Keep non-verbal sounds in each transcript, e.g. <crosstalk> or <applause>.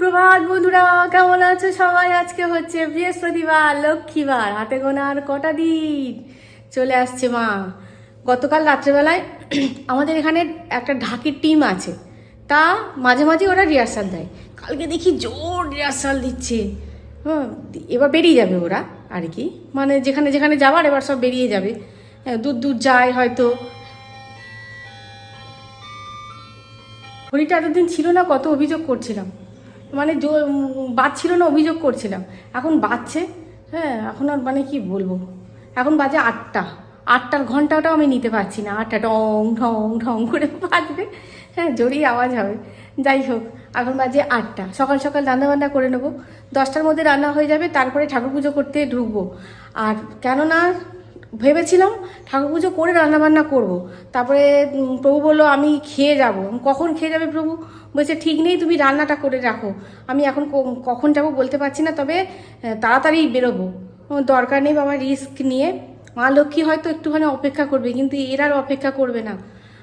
সুপ্রভাত বন্ধুরা কেমন আছো সবাই? আজকে হচ্ছে বৃহস্পতিবার লক্ষ্মীবার হাতে গোনা আর কটা দিন। চলে আসছে মা। গতকাল রাত্রেবেলায় <clears throat> আমাদের এখানে একটা ঢাকির টিম আছে। তা মাঝে মাঝে ওরা রিহার্সাল দেয়। কালকে দেখি জোর রিহার্সাল দিচ্ছে। হ্যাঁ এবার বেরিয়ে যাবে ওরা আর কি। মানে যেখানে যেখানে যাবার এবার সব বেরিয়ে যাবে। হ্যাঁ, দূর দূর যায় হয়তো। ঘড়িটা এতদিন ছিল না কত অভিযোগ করছিলাম। মানে বাজছিল না অভিযোগ করছিলাম। এখন বাজছে হ্যাঁ এখন আর মানে কি বলব? এখন বাজে আটটা। আটটার ঘন্টাটাও আমি নিতে পারছি না। আটটা ঢং ঢং ঢং করে বাজবে। হ্যাঁ জোরেই আওয়াজ হবে। যাই হোক, এখন বাজে আটটা। সকাল সকাল রান্নাবান্না করে নেব। দশটার মধ্যে রান্না হয়ে যাবে, তারপরে ঠাকুর পুজো করতে ঢুকবো। আর কেননা ভেবেছিলাম ঠাকুর পুজো করে রান্নাবান্না করব। তারপরে প্রভু বলল, আমি খেয়ে যাব। কখন খেয়ে যাবে প্রভু? বলছে, ঠিক নেই, তুমি রান্নাটা করে রাখো। আমি এখন কখন যাব বলতে পারছি না, তবে তাড়াতাড়ি বেরোবো। দরকার নেই বাবা, রিস্ক নিয়ে। মা লক্ষ্মী হয়তো একটুখানি অপেক্ষা করবে, কিন্তু এর আর অপেক্ষা করবে না।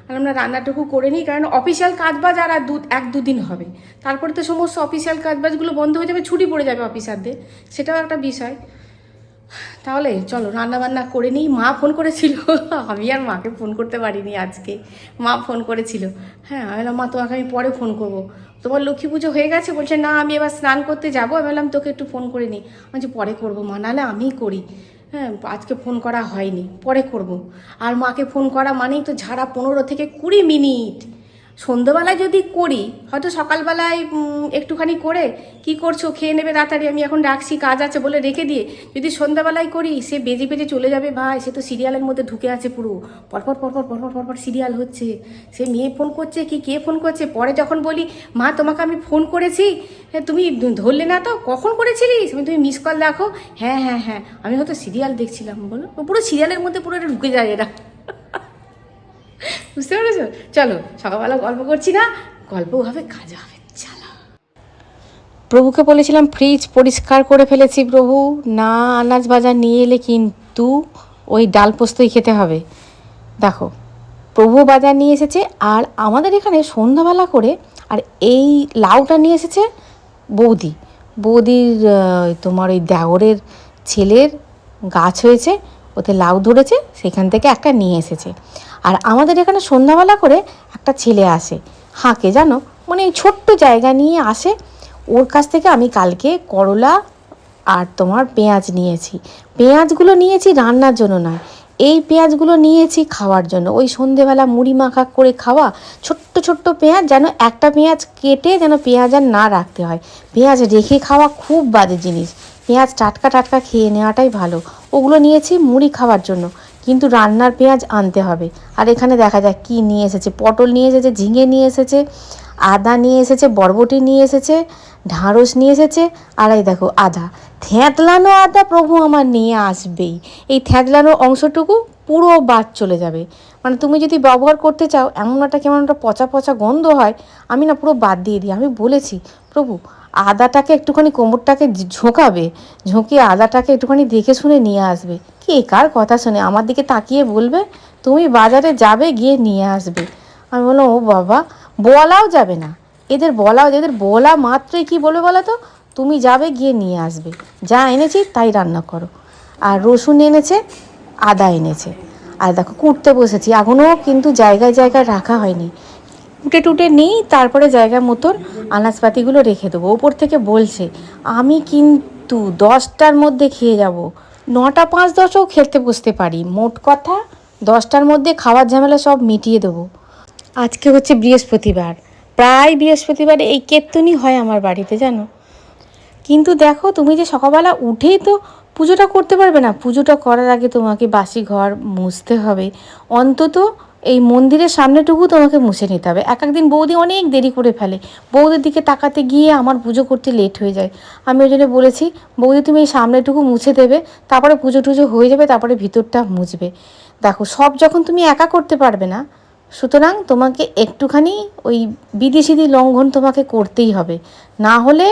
আর আমরা রান্নাটুকু করে নিই, কারণ অফিসিয়াল কাজবাজ আর আর দু এক দুদিন হবে। তারপরে তো সমস্ত অফিসিয়াল কাজবাজগুলো বন্ধ হয়ে যাবে, ছুটি পড়ে যাবে অফিসারদের। সেটাও একটা বিষয়। তাহলে চলো রান্না বান্না করে নিই। মা ফোন করেছিল। <laughs> আমি আর মাকে ফোন করতে পারিনি আজকে। মা ফোন করেছিল। হ্যাঁ আমি বললাম মা তোমাকে আমি পরে ফোন করব। তোমার লক্ষ্মী পুজো হয়ে গেছে? বলছে না আমি এবার স্নান করতে যাব। আমি বললাম তোকে একটু ফোন করে নিই। বলছি, পরে করব মা নাহলে আমিই করি। হ্যাঁ আজকে ফোন করা হয়নি। পরে করব। আর মাকে ফোন করা মানেই তো ঝাড়া পনেরো থেকে কুড়ি মিনিট। সন্ধ্যেবেলায় যদি করি হয়তো সকালবেলায় একটুখানি করে কি করছ খেয়ে নেবে তাড়াতাড়ি আমি এখন রাখছি কাজ আছে বলে রেখে দিয়ে যদি সন্ধ্যাবেলায় করি সে বেজে বেজে চলে যাবে ভাই সে তো সিরিয়ালের মধ্যে ঢুকে আছে পুরো। পরপর পরপর পরপর পরপর সিরিয়াল হচ্ছে। সে মেয়ে ফোন করছে কি কে ফোন করছে? পরে যখন বলি মা তোমাকে আমি ফোন করেছি? হ্যাঁ, তুমি ধরলে না তো? কখন করেছিলিস? তুমি মিস কল দেখো। হ্যাঁ হ্যাঁ হ্যাঁ আমি হয়তো সিরিয়াল দেখছিলাম বলো? পুরো সিরিয়ালের মধ্যে পুরো ঢুকে যায় এরা। বুঝতে পেরেছ? চলো, সকালবেলা গল্প করছি না, গল্প হবে, কাজ হবে, চলো। প্রভুকে বলেছিলাম, ফ্রিজ পরিষ্কার করে ফেলেছি প্রভু, না আনাজ বাজার নিয়ে এলে কিন্তু ওই ডাল পোস্তই খেতে হবে। দেখো, প্রভু বাজার নিয়ে এসেছে, আর আমাদের এখানে সন্ধ্যাবেলা করে, আর এই লাউটা নিয়ে এসেছে বৌদি। বৌদির তোমার ওই দেওরের ছেলের গাছ হয়েছে, ওতে লাউ ধরেছে, সেখান থেকে একটা নিয়ে এসেছে। আর আমাদের এখানে সন্ধ্যাবেলা করে একটা ছেলে আসে। হাঁকে, জানো? মানে এই ছোট্ট জায়গা নিয়ে আসে। ওর কাছ থেকে আমি কালকে করলা আর তোমার পেঁয়াজ নিয়েছি। পেঁয়াজগুলো নিয়েছি রান্নার জন্য নয়, এই পেঁয়াজগুলো নিয়েছি খাওয়ার জন্য। ওই সন্ধেবেলা মুড়ি মাখা করে খাওয়া ছোট্ট ছোট্ট পেঁয়াজ যেন একটা পেঁয়াজ কেটে যেন পেঁয়াজ আর না রাখতে হয়। পেঁয়াজ রেখে খাওয়া খুব বাজে জিনিস। পেঁয়াজ টাটকা টাটকা খেয়ে নেওয়াটাই ভালো। ওগুলো নিয়েছি মুড়ি খাওয়ার জন্য। কিন্তু রান্নার পেঁয়াজ আনতে হবে। আর এখানে দেখা যাক কি নিয়ে এসেছে। পটল নিয়ে এসেছে, ঝিঙে নিয়ে এসেছে, আদা নিয়ে এসেছে, বরবটি নিয়ে এসেছে ঢাঁড়স নিয়ে এসেছে, আর এই দেখো আদা। থ্যাতলানো আদা প্রভু আমার নিয়ে আসবেই। এই থ্যাতলানো অংশটুকু পুরো বাদ চলে যাবে। মানে তুমি যদি ব্যবহার করতে চাও, এমন একটা কেমন একটা পচা পচা গন্ধ হয়, আমি না পুরো বাদ দিয়ে দিই। আমি বলেছি, প্রভু আদাটাকে একটুখানি কোমরটাকে ঝোঁকাবে, ঝুঁকিয়ে আদাটাকে একটুখানি দেখে শুনে নিয়ে আসবে। কে কার কথা শুনে, আমার দিকে তাকিয়ে বলবে, তুমি বাজারে যাবে, গিয়ে নিয়ে আসবে। আমি বললাম, ও বাবা, বলাও যাবে না। এদের বলাও এদের বলা মাত্রই কি বলবে বলো তো? তুমি যাবে, গিয়ে নিয়ে আসবে। যা এনেছি, তাই রান্না করো। আর রসুন এনেছে, আদা এনেছে। আর দেখো, কুটতে বসেছি। এখনও কিন্তু জায়গায় জায়গায় রাখা হয়নি। কুটে টুটে নিই, তারপরে জায়গা মতন আনাজপাতিগুলো রেখে দেবো। ওপর থেকে বলছে, আমি কিন্তু দশটার মধ্যে খেয়ে যাব। নটা পাঁচ দশও খেতে বসতে পারি। মোট কথা, দশটার মধ্যে খাওয়ার ঝামেলা সব মিটিয়ে দেবো। আজকে হচ্ছে বৃহস্পতিবার। প্রায় বৃহস্পতিবার এই কেত্তনই হয় আমার বাড়িতে, জানো? কিন্তু দেখো, তুমি যে সকালবেলা উঠেই তো পুজোটা করতে পারবে না। পুজোটা করার আগে তোমাকে বাসি ঘর মুছতে হবে। অন্তত এই মন্দিরের সামনেটুকু তোমাকে মুছে নিতে হবে। এক একদিন বৌদি অনেক দেরি করে ফেলে। বৌদির দিকে তাকাতে গিয়ে আমার পুজো করতে লেট হয়ে যায়। আমি ওই জন্য বলেছি, বৌদি তুমি এই সামনেটুকু মুছে দেবে, তারপরে পুজো টুজো হয়ে যাবে, তারপরে ভিতরটা মুছবে। দেখো, সব যখন তুমি একা করতে পারবে না, সুতরাং তোমাকে একটুখানি ওই বিদেশিদি লঙ্ঘন তোমাকে করতেই হবে। না হলে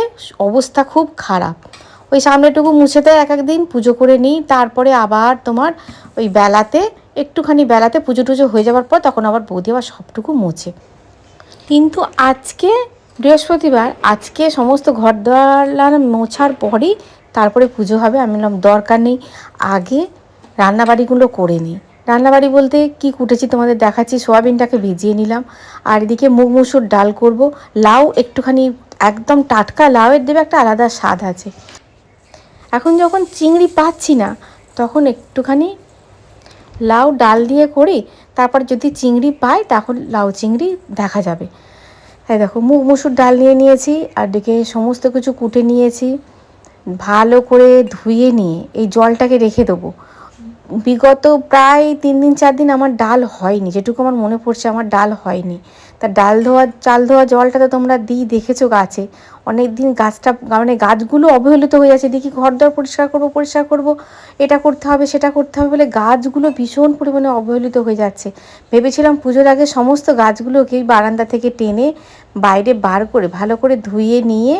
অবস্থা খুব খারাপ। ওই সামনেটুকু মুছে দেয়, এক একদিন পুজো করে নিই, তারপরে আবার তোমার ওই বেলাতে একটুখানি বেলাতে পুজো টুজো হয়ে যাওয়ার পর তখন আবার বৌদি আবার সবটুকু মোছে। কিন্তু আজকে বৃহস্পতিবার, আজকে সমস্ত ঘর দোয়ার মোছার পরই তারপরে পুজো হবে। আমি বললাম, দরকার নেই, আগে রান্নাবাড়িগুলো করে নিই। রান্নাবাড়ি বলতে কি কুটেছি তোমাদের দেখাচ্ছি, সোয়াবিনটাকে ভিজিয়ে নিলাম। আর এদিকে মুগ মুসুর ডাল করব। লাউ একটুখানি, একদম টাটকা লাউয়ের দেবে একটা আলাদা স্বাদ আছে। এখন যখন চিংড়ি পাচ্ছি না, তখন একটুখানি লাউ ডাল দিয়ে করি, তারপর যদি চিংড়ি পাই তখন লাউ চিংড়ি দেখা যাবে। হ্যাঁ দেখো মুগ মুসুর ডাল নিয়ে নিয়েছি, আর ডেকে সমস্ত কিছু কুটে নিয়েছি, ভালো করে ধুয়ে নিয়ে এই জলটাকে রেখে দেবো। বিগত প্রায় তিন দিন, চার দিন আমার ডাল হয়নি, যেটুকু আমার মনে পড়ছে আমার ডাল হয়নি। তা ডাল ধোয়া, চাল ধোয়া জলটা তো তোমরা দিই, দেখেছ গাছে। অনেক দিন গাছটা মানে গাছগুলো অবহেলিত হয়ে যাচ্ছে দেখি ঘর দর পরিষ্কার করব পরিষ্কার করব, এটা করতে হবে, সেটা করতে হবে বলে গাছগুলো ভীষণ পরিমাণে অবহেলিত হয়ে যাচ্ছে। ভেবেছিলাম পুজোর আগে সমস্ত গাছগুলোকেই বারান্দা থেকে টেনে বাইরে বার করে, ভালো করে ধুয়ে নিয়ে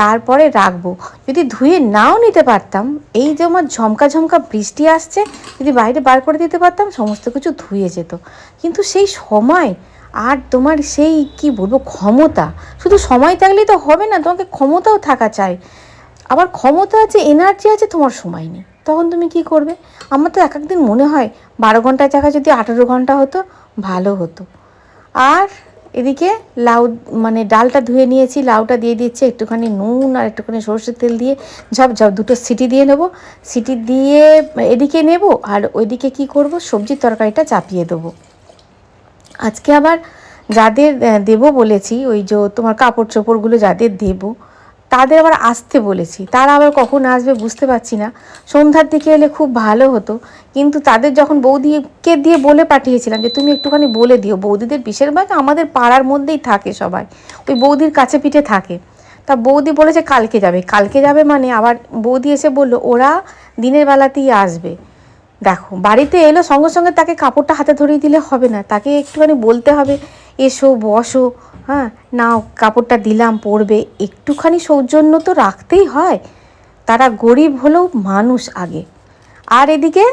তারপরে রাখব। যদি ধুয়ে নাও নিতে পারতাম, এই যে আমার ঝমকা ঝমকা বৃষ্টি আসছে, যদি বাইরে বার করে দিতে পারতাম, সমস্ত কিছু ধুয়ে যেত। কিন্তু সেই সময় আর তোমার সেই, কি বলব, ক্ষমতা। শুধু সময় থাকলেই তো হবে না, তোমাকে ক্ষমতাও থাকা চাই। আবার ক্ষমতা আছে এনার্জি আছে, তোমার সময় নেই। তখন তুমি কি করবে? আমার তো এক একদিন মনে হয়, বারো ঘণ্টার জায়গায় যদি আঠেরো ঘণ্টা হতো, ভালো হতো। আর এদিকে লাউ মানে ডালটা ধুয়ে নিয়েছি, লাউটা দিয়ে দিচ্ছি, একটুখানি নুন আর একটুখানি সর্ষের তেল দিয়ে ঝপ ঝপ, দুটো সিটি দিয়ে নেব। সিটি দিয়ে এদিকে নেব, আর ওইদিকে কি করব? সবজির তরকারিটা চাপিয়ে দেবো। আজকে আবার যাদের দেবো বলেছি, ওই যে তোমার কাপড় চোপড়গুলো যাদের দেবো, তাদের আবার আসতে বলেছি। তারা আবার কখন আসবে বুঝতে পারছি না। সন্ধ্যার দিকে এলে খুব ভালো হতো, কিন্তু তাদের যখন বৌদিকে দিয়ে বলে পাঠিয়েছিলাম যে, তুমি একটুখানি বলে দিও, বৌদিদের বেশিরভাগ আমাদের পাড়ার মধ্যেই থাকে সবাই, ওই বৌদির কাছে পিঠে থাকে। তা বৌদি বলেছে, কালকে যাবে। কালকে যাবে মানে আবার বৌদি এসে বলল, ওরা দিনের বেলাতেই আসবে। দেখো, বাড়িতে এলো, সঙ্গে সঙ্গে তাকে কাপড়টা হাতে ধরিয়ে দিলে হবে না। তাকে একটুখানি বলতে হবে, এসো, বসো হ্যাঁ নাও, কাপড়টা দিলাম, পরবে। একটুখানি সৌজন্য তো রাখতেই হয়। তারা গরিব হলেও মানুষ আগে। আর এদিকে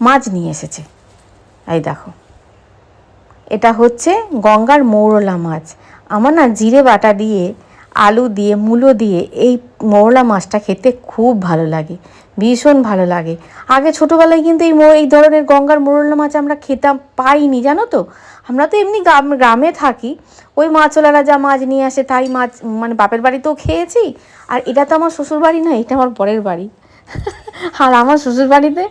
মাছ নিয়ে এসেছে। এই দেখো, এটা হচ্ছে গঙ্গার মৌরলা মাছ। আমার না জিরে বাটা দিয়ে আলু দিয়ে, মূলো দিয়ে এই মৌরলা মাছটা খেতে খুব ভালো লাগে, ভীষণ ভালো লাগে। আগে ছোটোবেলায় কিন্তু এই এই ধরনের গঙ্গার মৌরলা মাছ আমরা খেতাম পাইনি, জানো তো? আমরা তো এমনি গ্রামে থাকি, ওই মাছওয়ালারা যা মাছ নিয়ে আসে তাই মাছ মানে বাপের বাড়িতেও খেয়েছি, আর এটা তো আমার শ্বশুর বাড়ি না এটা আমার পরের বাড়ি। <laughs> আর আমার শ্বশুর বাড়িতে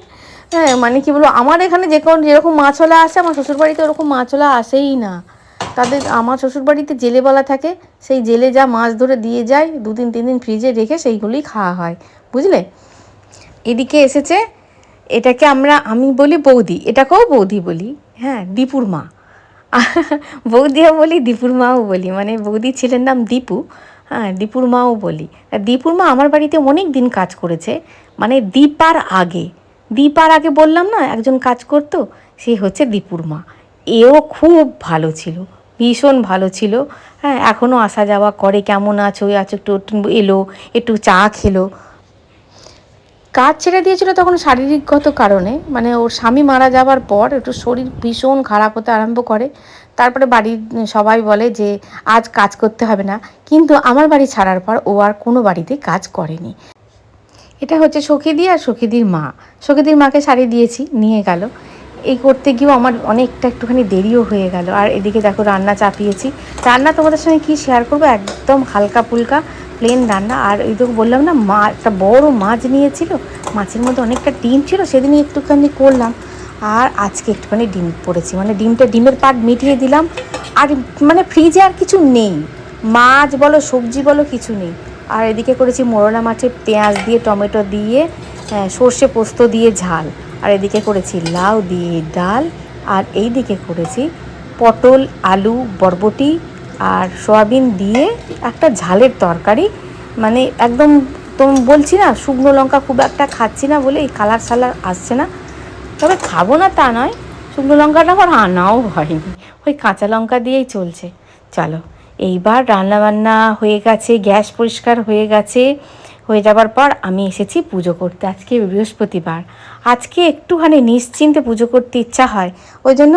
হ্যাঁ মানে কি বলব, আমার এখানে যে কোন, যেরকম মাছওয়ালা আসে, আমার শ্বশুর বাড়িতে ওরকম মাছওয়ালা আসেই না। তাদের আমার শ্বশুর বাড়িতে জেলেবেলা থাকে, সেই জেলে যা মাছ ধরে দিয়ে যায়, দুদিন তিন দিন ফ্রিজে রেখে সেইগুলোই খাওয়া হয়। বুঝলে? এদিকে এসেছে, এটাকে আমরা, আমি বলি বৌদি, এটাকেও বৌদি বলি হ্যাঁ দীপুর মা। <laughs> বৌদিও বলি, দীপুর মাও বলি মানে বৌদি ছেলের নাম দীপু হ্যাঁ দীপুর মাও বলি। দীপুর মা আমার বাড়িতে অনেক দিন কাজ করেছে মানে দীপার আগে দীপার আগে বললাম না, একজন কাজ করতো, সে হচ্ছে দীপুর মা। এও খুব ভালো ছিল। ভীষণ ভালো ছিল। হ্যাঁ এখনও আসা যাওয়া করে। কেমন আছো? আছো একটু একটু এলো, একটু চা খেলো। কাজ ছেড়ে দিয়েছিল তখন শারীরিকগত কারণে। মানে ওর স্বামী মারা যাওয়ার পর একটু শরীর ভীষণ খারাপ হতে আরম্ভ করে। তারপরে বাড়ির সবাই বলে যে, আজ কাজ করতে হবে না। কিন্তু আমার বাড়ি ছাড়ার পর ও আর কোনো বাড়িতে কাজ করেনি। এটা হচ্ছে সখীদি আর সখীদির মা। সখীদির মাকে শাড়ি দিয়েছি, নিয়ে গেল। এই করতে গিয়েও আমার অনেকটা একটুখানি দেরিও হয়ে গেল। আর এদিকে দেখো রান্না চাপিয়েছি। রান্না তোমাদের সঙ্গে কি শেয়ার করব? একদম হালকা ফুলকা প্লেন রান্না। আর ওই তো বললাম না, মা একটা বড় মাছ নিয়েছিল। মাছের মধ্যে অনেকটা ডিম ছিল, সেদিনই একটুখানি করলাম। আর আজকে একটুখানি ডিম পড়েছি। মানে ডিমটা ডিমের পাট মিটিয়ে দিলাম। আর মানে ফ্রিজে আর কিছু নেই। মাছ বলো, সবজি বলো, কিছু নেই। আর এদিকে করেছি মোরলা মাছে পেঁয়াজ দিয়ে টমেটো দিয়ে আহ, সর্ষে পোস্ত দিয়ে ঝাল। আর এদিকে করেছি লাউ দিয়ে ডাল। আর এই দিকে করেছি পটল আলু বরবটি আর সয়াবিন দিয়ে একটা ঝালের তরকারি। মানে একদম তো বলছি না শুকনো লঙ্কা খুব একটা খাচ্ছি না বলে এই কালার সালার আসছে না। তবে খাব না তা নয় শুকনো লঙ্কাটা আমার আনাও হয়নি। ওই কাঁচা লঙ্কা দিয়েই চলছে। চলো এইবার রান্নাবান্না হয়ে গেছে, গ্যাস পরিষ্কার হয়ে গেছে। হয়ে যাবার পর আমি এসেছি পুজো করতে আজকে বৃহস্পতিবার। আজকে একটুখানি নিশ্চিন্তে পুজো করতে ইচ্ছা হয়। ওই জন্য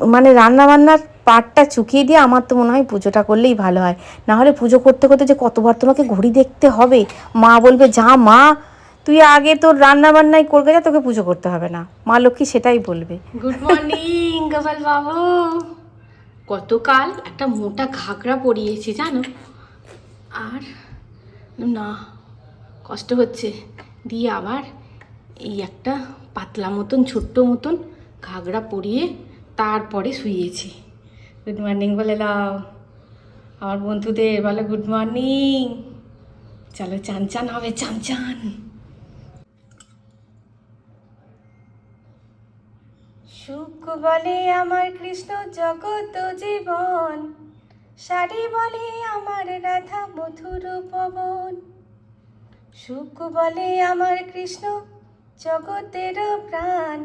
মানে রান্নাবান্নার পাটটা চুকিয়ে দিয়ে আমার তো মনে হয় পুজোটা করলেই ভালো হয়। না হলে পুজো করতে করতে যে কতবার তোমাকে ঘড়ি দেখতে হবে? মা বলবে, যা মা, তুই আগে তোর রান্না বান্নাই করবে যা, তোকে পুজো করতে হবে না। মা লক্ষ্মী সেটাই বলবে। গুড মর্নিং গোপাল বাবু গতকাল একটা মোটা ঘাগরা পরিয়েছি, জানো? আর না, কষ্ট হচ্ছে। দিয়ে আবার এই একটা পাতলা মতন, ছোট্ট মতন ঘাগরা পরিয়ে তারপরে শুয়েছি। গুড মর্নিং বলে দাও। আমার বন্ধুদের বলে গুড মর্নিং চলো চান চান হবে চান চান সুখ বলে আমার কৃষ্ণ জগত জীবন শাড়ি বলে আমার রাধা মধুর পবন। সুখ বলে আমার কৃষ্ণ জগতের প্রাণ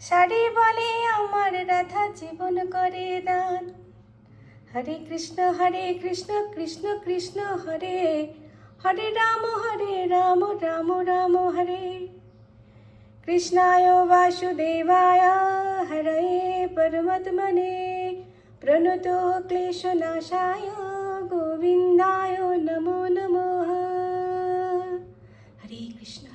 শাড়ি বলে আমার রাধা জীবন করে দান। হরে কৃষ্ণ হরে কৃষ্ণ কৃষ্ণ কৃষ্ণ হরে হরে রাম হরে রাম রাম রাম, হরে। কৃষ্ণায় বাসুদেবায় হরয়ে পরমাত্মনে। প্রণত ক্লেশনাশায় গোবিন্দায় নমো নমঃ। হরে হরে কৃষ্ণ।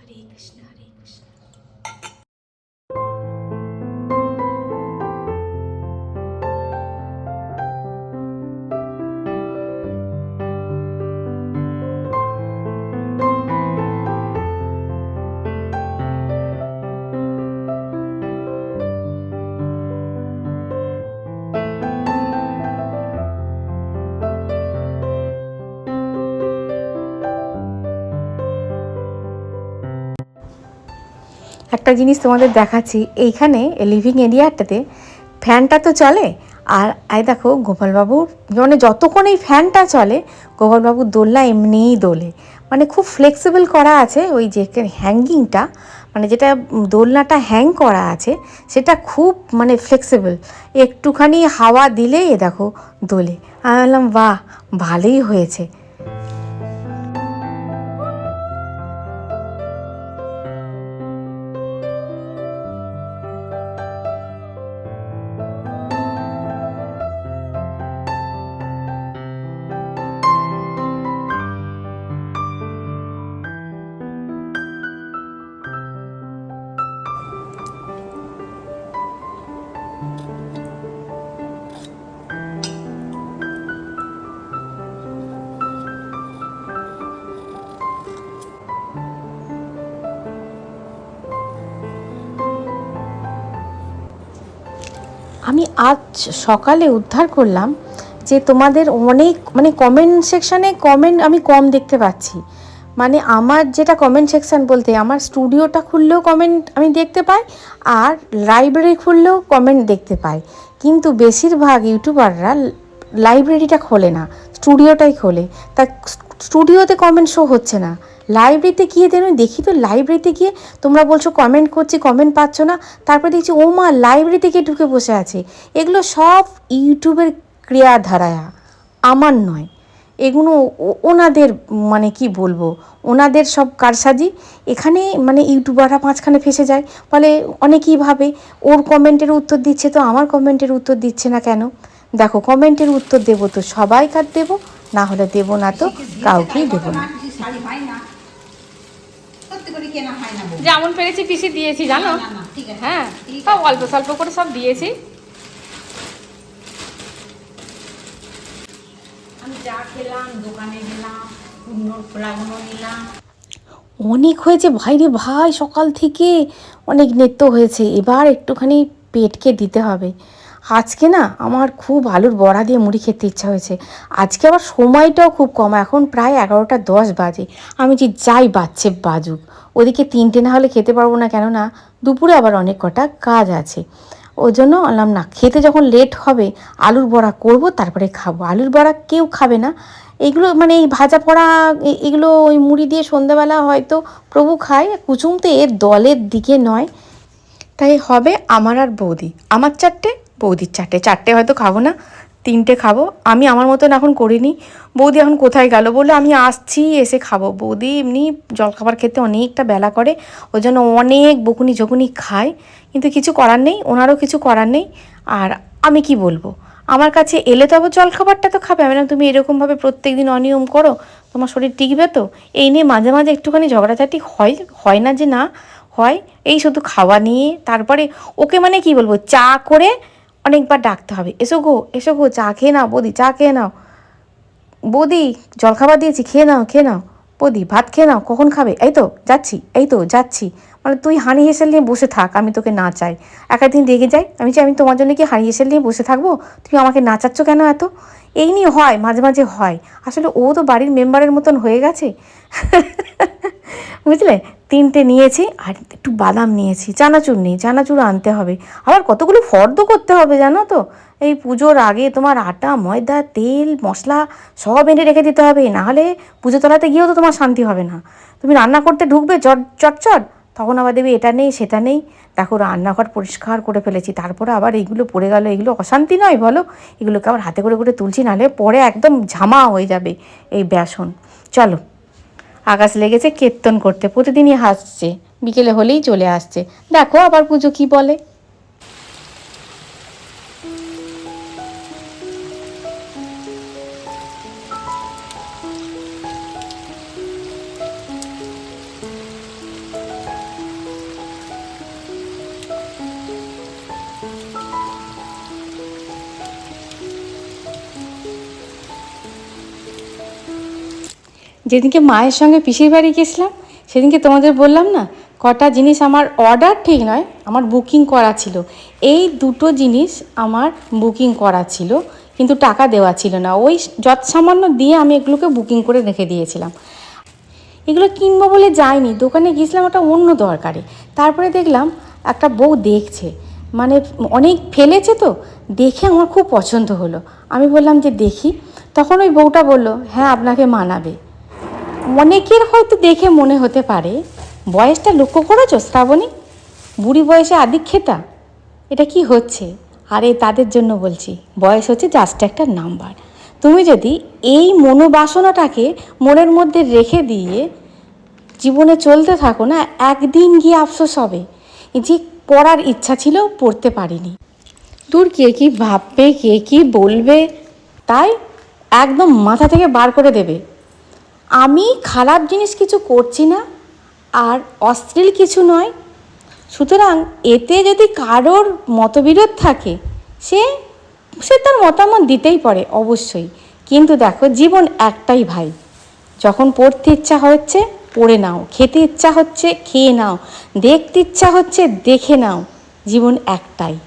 একটা জিনিস তোমাদের দেখাচ্ছি। এইখানে লিভিং এরিয়াটাতে ফ্যানটা তো চলে, আর আই দেখো গোপালবাবুর মানে যতক্ষণ এই ফ্যানটা চলে, গোপালবাবুর দোলনা এমনিই দোলে। মানে খুব ফ্লেক্সিবল করা আছে ওই যে হ্যাঙ্গিংটা মানে যেটা দোলনাটা হ্যাং করা আছে, সেটা খুব মানে ফ্লেক্সিবল একটুখানি হাওয়া দিলেই দেখো দোলে। আমি বললাম, বাহ, ভালোই হয়েছে। আমি আজ সকালে উদ্ধার করলাম যে তোমাদের অনেক মানে কমেন্ট সেকশানে কমেন্ট আমি কম দেখতে পাচ্ছি। মানে আমার যেটা কমেন্ট সেকশান বলতে, আমার স্টুডিওটা খুললেও কমেন্ট আমি দেখতে পাই, আর লাইব্রেরি খুললেও কমেন্ট দেখতে পাই। কিন্তু বেশিরভাগ ইউটিউবাররা লাইব্রেরিটা খোলে না স্টুডিওটাই খোলে। তা স্টুডিওতে কমেন্ট শো হচ্ছে না। লাইব্রেরিতে গিয়ে যেন দেখি তো লাইব্রেরিতে গিয়ে তোমরা বলছো কমেন্ট করছি কমেন্ট পাচ্ছ না। তারপরে দেখছি ও মা লাইব্রেরিতে গিয়ে ঢুকে বসে আছে। এগুলো সব ইউটিউবের ক্রিয়াধারায়া। আমার নয়। এগুলো ওনাদের মানে কি বলব? ওনাদের সব কারসাজি। এখানে মানে ইউটিউবাররা মাঝখানে ফেসে যায়। ফলে অনেকেই ভাবে, ওর কমেন্টের উত্তর দিচ্ছে তো আমার কমেন্টের উত্তর দিচ্ছে না কেন? দেখো কমেন্টের উত্তর দেবো তো সবাই কার দেবো, না হলে দেবো না তো কাউকেই দেবো না কিছু শাড়ি হয় না সত্যি করে কেনা হয় না বউ। যেমন পেরেছি পিসি দিয়েছি জানো? না, না, ঠিক আছে, হ্যাঁ ঠিক অল্প স্বল্প করে সব দিয়েছি। আমি চা খেলাম দোকানে গেলাম কুন্নোর খোলাগুলো নিলাম। অনেক হয়েছে ভাই রে ভাই সকাল থেকে অনেক নেত্য হয়েছে। এবার একটুখানি পেটকে দিতে হবে। আজকে না আমার খুব আলুর বড়া দিয়ে মুড়ি খেতে ইচ্ছা হয়েছে। আজকে আবার সময়টাও খুব কম, এখন প্রায় এগারোটা দশ বাজে। আমি যে যাই বাচ্চে বাজুক। ওদিকে তিনটে না হলে খেতে পারব না কেননা দুপুরে আবার অনেক কটা কাজ আছে। ওই জন্য বললাম, না, খেতে যখন লেট হবে, আলুর বড়া করব, তারপরে খাব। আলুর বড়া কেউ খাবে না। এগুলো মানে এই ভাজা পড়া এগুলো ওই মুড়ি দিয়ে সন্ধ্যাবেলা হয়তো প্রভু খায় কুচুম তো এর দলের দিকে নয়। তাই হবে আমার আর বৌদি। আমার চারটে বৌদির চারটে। চারটে হয়তো খাব না, তিনটে খাব। আমি আমার মতন এখন করিনি। বৌদি এখন কোথায় গেল বলে আমি আসছি, এসে খাব। বৌদি এমনি জলখাবার খেতে অনেকটা বেলা করে ওই জন্য অনেক বকুনি ঝকুনি খায়, কিন্তু কিছু করার নেই, ওনারও কিছু করার নেই। আর আমি কি বলব? আমার কাছে এলে তো আবার জলখাবারটা তো খাবে। না তুমি এরকমভাবে প্রত্যেক দিন অনিয়ম করো, তোমার শরীর টিকবে তো? এই নিয়ে মাঝে মাঝে একটুখানি ঝগড়াঝাটি হয় হয় না যে না হয়। এই শুধু খাওয়া নিয়ে, তারপরে ওকে মানে কি বলব, চা করে অনেকবার ডাকতে হবে, এসো গো এসো গো, চা খেয়ে নাও, বৌদি, চা খেয়ে নাও। বৌদি, জলখাবার দিয়েছি, খেয়ে নাও খেয়ে নাও। বৌদি ভাত খেয়ে নাও, কখন খাবে? এই তো, যাচ্ছি, এই তো, যাচ্ছি। মানে তুই হাঁড়ি হেসেল নিয়ে বসে থাক, আমি তোকে না চাই এক দিন রেগে যাই, আমি চাই আমি তোমার জন্য কি হাঁড়ি হেসেল নিয়ে বসে থাকব? তুমি আমাকে নাচাচ্ছ কেন এত? এই নিয়ে হয়, মাঝে মাঝে হয়। আসলে ও তো বাড়ির মেম্বারের মতন হয়ে গেছে। বুঝলে? তিনটে নিয়েছি, আর একটু বাদাম নিয়েছি, চানাচুর নেই, চানাচুর আনতে হবে। আবার কতগুলো ফর্দ করতে হবে, জানো তো? এই পুজোর আগে তোমার আটা, ময়দা, তেল, মশলা সব এনে রেখে দিতে হবে। নাহলে পুজো তলাতে গিয়েও তো তোমার শান্তি হবে না। তুমি রান্না করতে ঢুকবে চট চট চট তখন আবার দেবে এটা নেই, সেটা নেই। দেখো রান্নাঘর পরিষ্কার করে ফেলেছি। তারপরে আবার এইগুলো পড়ে গেল, এগুলো অশান্তি নয় বলো? এগুলোকে আবার হাতে করে করে তুলছি, নাহলে পরে একদম ঝামা হয়ে যাবে এই বেসন। চলো, আকাশ লেগেছে কীর্তন করতে। প্রতিদিনই হাসছে, বিকেলে হলেই চলে আসছে। দেখো আবার পুজো কি বলে। যেদিনকে মায়ের সঙ্গে পিসির বাড়ি গেছিলাম, সেদিনকে তোমাদের বললাম না, কটা জিনিস আমার অর্ডার ঠিক নয়, আমার বুকিং করা ছিল। এই দুটো জিনিস আমার বুকিং করা ছিল, কিন্তু টাকা দেওয়া ছিল না। ওই যৎ সামান্য দিয়ে আমি এগুলোকে বুকিং করে রেখে দিয়েছিলাম। এগুলো কিনবো বলে যাইনি, দোকানে গিয়েছিলাম ওটা অন্য দরকারে। তারপরে দেখলাম একটা বউ দেখছে মানে অনেক ফেলেছে তো, দেখে আমার খুব পছন্দ হলো। আমি বললাম যে দেখি, তখন ওই বউটা বলল হ্যাঁ আপনাকে মানাবে। অনেকের হয়তো দেখে মনে হতে পারে, বয়সটা লক্ষ্য করেছ শ্রাবণী? বুড়ি বয়সে আদিক্ষেতা? এটা কি হচ্ছে? আরে তাদের জন্য বলছি, বয়স হচ্ছে জাস্ট একটা নাম্বার। তুমি যদি এই মনোবাসনাটাকে মনের মধ্যে রেখে দিয়ে জীবনে চলতে থাকো না, একদিন গিয়ে আফসোস হবে। যে পড়ার ইচ্ছা ছিল, পড়তে পারিনি। দূর কে কী ভাববে, কে কী বলবে? তাই একদম মাথা থেকে বার করে দেবে। আমি খারাপ জিনিস কিছু করছি না, আর অশ্লীল কিছু নয়। সুতরাং এতে যদি কারোর মতবিরোধ থাকে, সে সে তার মতামত দিতেই পারে, অবশ্যই। কিন্তু দেখো, জীবন একটাই ভাই। যখন পড়তে ইচ্ছা হচ্ছে, পড়ে নাও। খেতে ইচ্ছা হচ্ছে, খেয়ে নাও। দেখতে ইচ্ছা হচ্ছে, দেখে নাও। জীবন একটাই।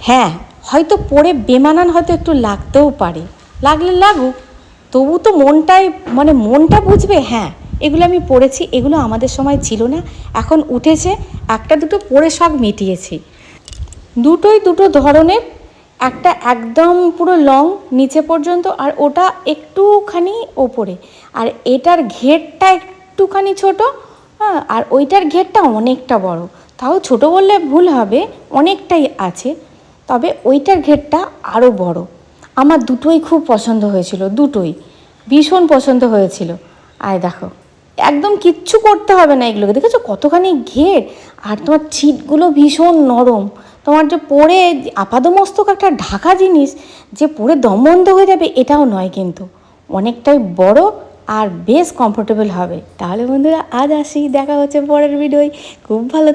হ্যাঁ হয়তো পড়ে বেমানান হয়তো একটু লাগতেও পারে। লাগলে লাগুক। তবু তো মনটাই মানে মনটা বুঝবে হ্যাঁ এগুলো আমি পড়েছি, এগুলো আমাদের সময় ছিল না। এখন উঠেছে, একটা দুটো পড়ে সব মিটিয়েছি। দুটোই দুটো ধরনের, একটা একদম পুরো লং, নিচে পর্যন্ত, আর ওটা একটুখানি ওপরে। আর এটার ঘেরটা একটুখানি ছোট হ্যাঁ আর ওইটার ঘেরটা অনেকটা বড়। তাও ছোট বললে ভুল হবে, অনেকটাই আছে, তবে ওইটার ঘেরটা আরও বড়। আমার দুটোই খুব পছন্দ হয়েছিল, দুটোই। ভীষণ পছন্দ হয়েছিল। আয় দেখো, একদম কিচ্ছু করতে হবে না এগুলোকে। দেখেছ কতখানি ঘের? আর তোমার ছিটগুলো ভীষণ নরম। তোমার যে পরে আপাদমস্তক একটা ঢাকা জিনিস, যে পরে দম বন্ধ হয়ে যাবে এটাও নয় কিন্তু। অনেকটাই বড় আর বেশ কমফোর্টেবল হবে। তাহলে বন্ধুরা, আজ আসি, দেখা হচ্ছে পরের ভিডিওয় খুব ভালো